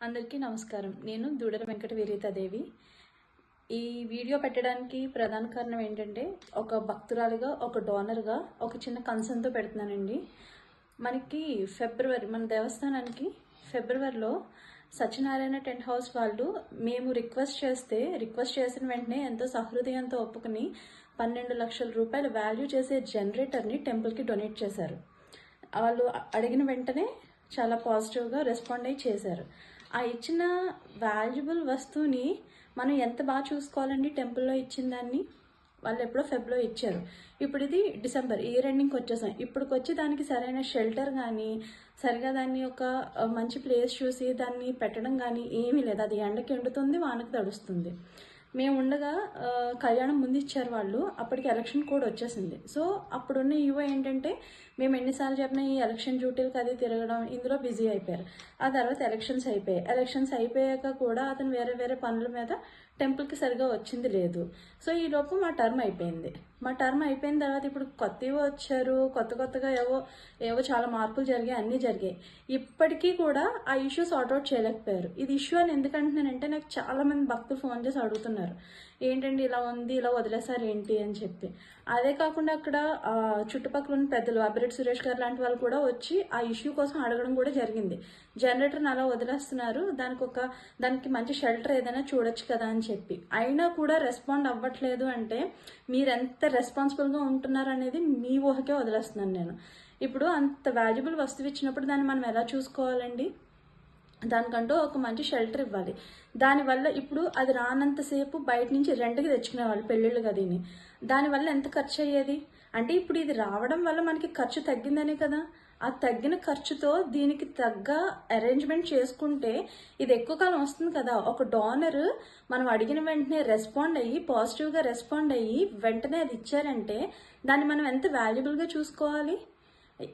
అందరికీ నమస్కారం. నేను దూడల వెంకట వీరితాదేవి. ఈ వీడియో పెట్టడానికి ప్రధాన కారణం ఏంటంటే ఒక భక్తురాలిగా ఒక డోనర్గా ఒక చిన్న కన్సర్న్తో పెడుతున్నానండి. మనకి ఫిబ్రవరి మన దేవస్థానానికి ఫిబ్రవరిలో సత్యనారాయణ టెంట్ హౌస్ వాళ్ళు మేము రిక్వెస్ట్ చేస్తే రిక్వెస్ట్ చేసిన వెంటనే ఎంతో సహృదయంతో ఒప్పుకుని పన్నెండు లక్షల రూపాయల వాల్యూ చేసే జనరేటర్ని టెంపుల్కి డొనేట్ చేశారు. వాళ్ళు అడిగిన వెంటనే చాలా పాజిటివ్గా రెస్పాండ్ అయ్యి చేశారు. ఆ ఇచ్చిన వాల్యుబుల్ వస్తువుని మనం ఎంత బాగా చూసుకోవాలండి టెంపుల్లో ఇచ్చిన దాన్ని? వాళ్ళు ఎప్పుడో ఫెబ్లో ఇచ్చారు. ఇప్పుడు ఇది డిసెంబర్ ఇయర్ ఎండింగ్కి వచ్చేసాం. ఇప్పటికి వచ్చి దానికి సరైన షెల్టర్ కానీ సరిగా దాన్ని ఒక మంచి ప్లేస్ చూసి దాన్ని పెట్టడం కానీ ఏమీ లేదు. అది ఎండకి ఎండుతుంది వానకి తడుస్తుంది. మేము ఉండగా కళ్యాణం ముందు ఇచ్చారు వాళ్ళు. అప్పటికి ఎలక్షన్ కోడ్ వచ్చేసింది. సో అప్పుడున్న యువ ఏంటంటే మేము ఎన్నిసార్లు చెప్పినా ఈ ఎలక్షన్ డ్యూటీలకు అది తిరగడం ఇందులో బిజీ అయిపోయారు. ఆ తర్వాత ఎలక్షన్స్ అయిపోయాయి. ఎలక్షన్స్ అయిపోయాక కూడా అతను వేరే వేరే పనుల మీద టెంపుల్కి సరిగా వచ్చింది లేదు. సో ఈ లోపు మా టర్మ్ అయిపోయింది. మా టర్మ్ అయిపోయిన తర్వాత ఇప్పుడు కొత్త వచ్చారు కొత్త కొత్తగా ఏవో ఏవో చాలా మార్పులు జరిగాయి అన్నీ జరిగాయి. ఇప్పటికీ కూడా ఆ ఇష్యూ సార్ట్అవుట్ చేయలేకపోయారు. ఇది ఇష్యూ అని ఎందుకంటున్నానంటే నాకు చాలామంది భక్తులు ఫోన్ చేసి అడుగుతున్నారు. ఏంటండి ఇలా ఉంది ఇలా వదిలేసారు ఏంటి? అని చెప్పి. అదే కాకుండా అక్కడ చుట్టుపక్కల ఉన్న పెద్దలు అభిరెడ్డి సురేష్ గారు లాంటి వాళ్ళు కూడా వచ్చి ఆ ఇష్యూ కోసం అడగడం కూడా జరిగింది. జనరేటర్ని అలా వదిలేస్తున్నారు. దానికి ఒక దానికి మంచి షెల్టర్ ఏదైనా చూడొచ్చు కదా అని చెప్పి. అయినా కూడా రెస్పాండ్ అవ్వట్లేదు అంటే మీరు ఎంత రెస్పాన్సిబుల్గా ఉంటున్నారు అనేది మీ ఊహకే వదిలేస్తున్నాను నేను. ఇప్పుడు అంత వాల్యుబుల్ వస్తువు ఇచ్చినప్పుడు దాన్ని మనం ఎలా చూసుకోవాలండి? దానికంటూ ఒక మంచి షెల్టర్ ఇవ్వాలి. దానివల్ల ఇప్పుడు అది రానంతసేపు బయట నుంచి రెంట్కి తెచ్చుకునేవాళ్ళు పెళ్ళిళ్ళు గదిని దానివల్ల ఎంత ఖర్చు అయ్యేది అంటే ఇప్పుడు ఇది రావడం వల్ల మనకి ఖర్చు తగ్గిందనే కదా. ఆ తగ్గిన ఖర్చుతో దీనికి తగ్గ అరేంజ్మెంట్ చేసుకుంటే ఇది ఎక్కువ కాలం వస్తుంది కదా. ఒక డోనర్ మనం అడిగిన వెంటనే రెస్పాండ్ అయ్యి పాజిటివ్గా రెస్పాండ్ అయ్యి వెంటనే అది ఇచ్చారంటే దాన్ని మనం ఎంత వాల్యుబుల్గా చూసుకోవాలి?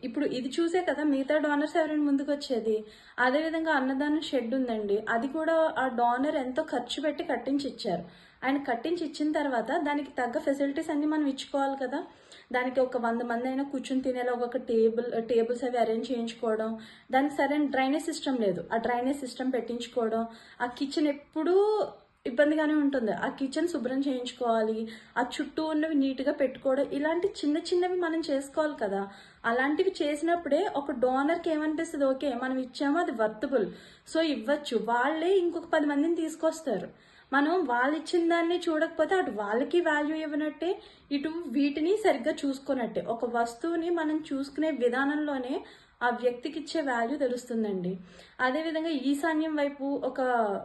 ఇప్పుడు ఇది చూసే కదా మిగతా డోనర్స్ ఎవరైనా ముందుకు వచ్చేది. అదేవిధంగా అన్నదానం షెడ్ ఉందండి. అది కూడా ఆ డోనర్ ఎంతో ఖర్చు పెట్టి కట్టించి ఇచ్చారు. ఆయన కట్టించి ఇచ్చిన తర్వాత దానికి తగ్గ ఫెసిలిటీస్ అన్ని మనం ఇచ్చుకోవాలి కదా. దానికి ఒక వంద మంది అయినా కూర్చుని తినేలా ఒక టేబుల్ టేబుల్స్ అవి అరేంజ్ చేయించుకోవడం. దానికి సరైన డ్రైనేజ్ సిస్టమ్ లేదు. ఆ డ్రైనేజ్ సిస్టమ్ పెట్టించుకోవడం. ఆ కిచెన్ ఎప్పుడూ ఇబ్బందిగానే ఉంటుంది. ఆ కిచెన్ శుభ్రం చేయించుకోవాలి. ఆ చుట్టూ ఉన్నవి నీట్గా పెట్టుకోవడం. ఇలాంటి చిన్న చిన్నవి మనం చేసుకోవాలి కదా. అలాంటివి చేసినప్పుడే ఒక డోనర్కి ఏమనిపిస్తుంది? ఓకే మనం ఇచ్చామో అది వర్తబుల్ సో ఇవ్వచ్చు. వాళ్ళే ఇంకొక పది మందిని తీసుకొస్తారు. మనం వాళ్ళు ఇచ్చిన దాన్ని చూడకపోతే అటు వాళ్ళకి వాల్యూ ఇవ్వనట్టే ఇటు వీటిని సరిగ్గా చూసుకున్నట్టే ఒక వస్తువుని మనం చూసుకునే విధానంలోనే ఆ వ్యక్తికి ఇచ్చే వాల్యూ తెలుస్తుందండి. అదేవిధంగా ఈశాన్యం వైపు ఒక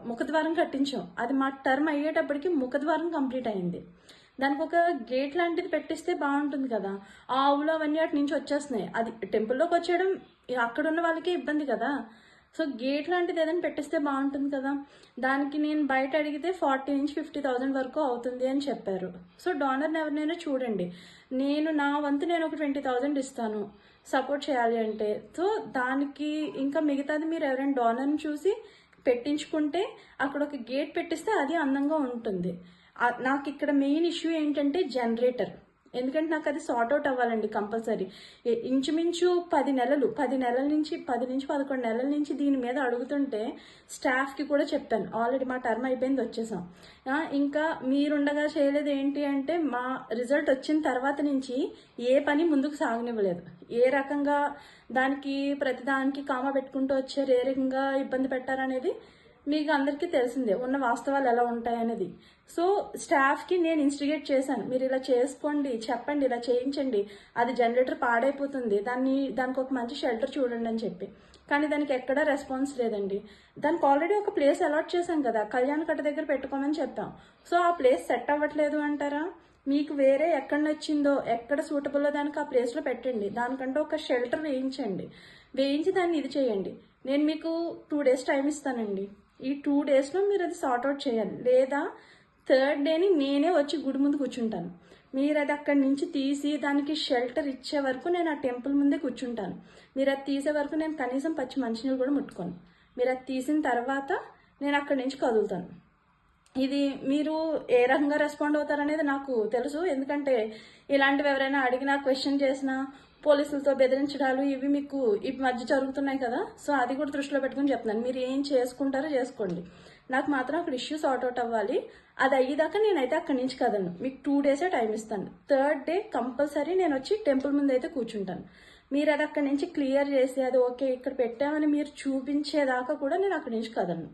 ముఖద్వారం కట్టించాం. అది మా టర్మ్ అయ్యేటప్పటికి ముఖద్వారం కంప్లీట్ అయింది. దానికి ఒక గేట్ లాంటిది పెట్టిస్తే బాగుంటుంది కదా. ఆ ఆవులు అవన్నీ అటు నుంచి వచ్చేస్తున్నాయి. అది టెంపుల్లోకి వచ్చేయడం అక్కడ ఉన్న వాళ్ళకే ఇబ్బంది కదా. సో గేట్ లాంటిది ఏదైనా పెట్టిస్తే బాగుంటుంది కదా. దానికి నేను బయట అడిగితే ఫార్టీ నుంచి ఫిఫ్టీ థౌజండ్ వరకు అవుతుంది అని చెప్పారు. సో డోనర్ని ఎవరినైనా చూడండి. నేను నా వంతు నేను ఒక ట్వంటీ థౌజండ్ ఇస్తాను. సపోర్ట్ చేయాలి అంటే. సో దానికి ఇంకా మిగతాది మీరు ఎవరైనా డోనర్ని చూసి పెట్టించుకుంటే అక్కడ ఒక గేట్ పెట్టిస్తే అది అందంగా ఉంటుంది. నాకు ఇక్కడ మెయిన్ ఇష్యూ ఏంటంటే జనరేటర్. ఎందుకంటే నాకు అది సార్ట్ అవుట్ అవ్వాలండి కంపల్సరీ. ఇంచుమించు పది నెలలు పది నెలల నుంచి పది నుంచి పదకొండు నెలల నుంచి దీని మీద అడుగుతుంటే స్టాఫ్కి కూడా చెప్పాను. ఆల్రెడీ మా టర్మ్ అయిపోయింది వచ్చేసాం. ఇంకా మీరుండగా చేయలేదు ఏంటి అంటే మా రిజల్ట్ వచ్చిన తర్వాత నుంచి ఏ పని ముందుకు సాగనివ్వలేదు. ఏ రకంగా దానికి ప్రతిదానికి కామ పెట్టుకుంటూ వచ్చారు ఏ రకంగా ఇబ్బంది పెట్టారనేది మీకు అందరికీ తెలిసిందే ఉన్న వాస్తవాలు ఎలా ఉంటాయనేది. సో స్టాఫ్కి నేను ఇన్స్టిగేట్ చేశాను. మీరు ఇలా చేసుకోండి చెప్పండి ఇలా చేయించండి. అది జనరేటర్ పాడైపోతుంది. దాన్ని దానికి ఒక మంచి షెల్టర్ చూడండి అని చెప్పి. కానీ దానికి ఎక్కడా రెస్పాన్స్ లేదండి. దానికి ఆల్రెడీ ఒక ప్లేస్ అలాట్ చేశాం కదా కళ్యాణ్ కట్ట దగ్గర పెట్టుకోమని చెప్పాం. సో ఆ ప్లేస్ సెట్ అవ్వట్లేదు అంటారా? మీకు వేరే ఎక్కడ నచ్చిందో ఎక్కడ సూటబుల్లో దానికి ఆ ప్లేస్లో పెట్టండి. దానికంటే ఒక షెల్టర్ వేయించండి. వేయించి దాన్ని ఇది చేయండి. నేను మీకు టూ డేస్ టైం ఇస్తానండి. ఈ టూ డేస్లో మీరు అది సార్ట్అవుట్ చేయాలి. లేదా థర్డ్ డేని నేనే వచ్చి గుడి ముందు కూర్చుంటాను. మీరు అది అక్కడి నుంచి తీసి దానికి షెల్టర్ ఇచ్చే వరకు నేను ఆ టెంపుల్ ముందే కూర్చుంటాను. మీరు అది తీసే వరకు నేను కనీసం పచ్చి మంచినీళ్ళు కూడా ముట్టుకోను. మీరు అది తీసిన తర్వాత నేను అక్కడి నుంచి కదులుతాను. ఇది మీరు ఏ రకంగా రెస్పాండ్ అవుతారనేది నాకు తెలుసు. ఎందుకంటే ఇలాంటివి ఎవరైనా అడిగినా క్వశ్చన్ చేసినా పోలీసులతో బెదిరించడాలు ఇవి మీకు ఈ మధ్య జరుగుతున్నాయి కదా? సో అది కూడా దృష్టిలో పెట్టుకుని చెప్తున్నాను. మీరు ఏం చేసుకుంటారో చేసుకోండి. నాకు మాత్రం అక్కడ ఇష్యూ సార్ట్ అవుట్ అవ్వాలి. అది అయ్యేదాకా నేనైతే అక్కడి నుంచి కదను మీకు టూ డేసే టైం ఇస్తాను. థర్డ్ డే కంపల్సరీ నేను వచ్చి టెంపుల్ ముందు అయితే కూర్చుంటాను. మీరు అది అక్కడి నుంచి క్లియర్ చేసి అది ఓకే ఇక్కడ పెట్టామని మీరు చూపించేదాకా కూడా నేను అక్కడి నుంచి కదను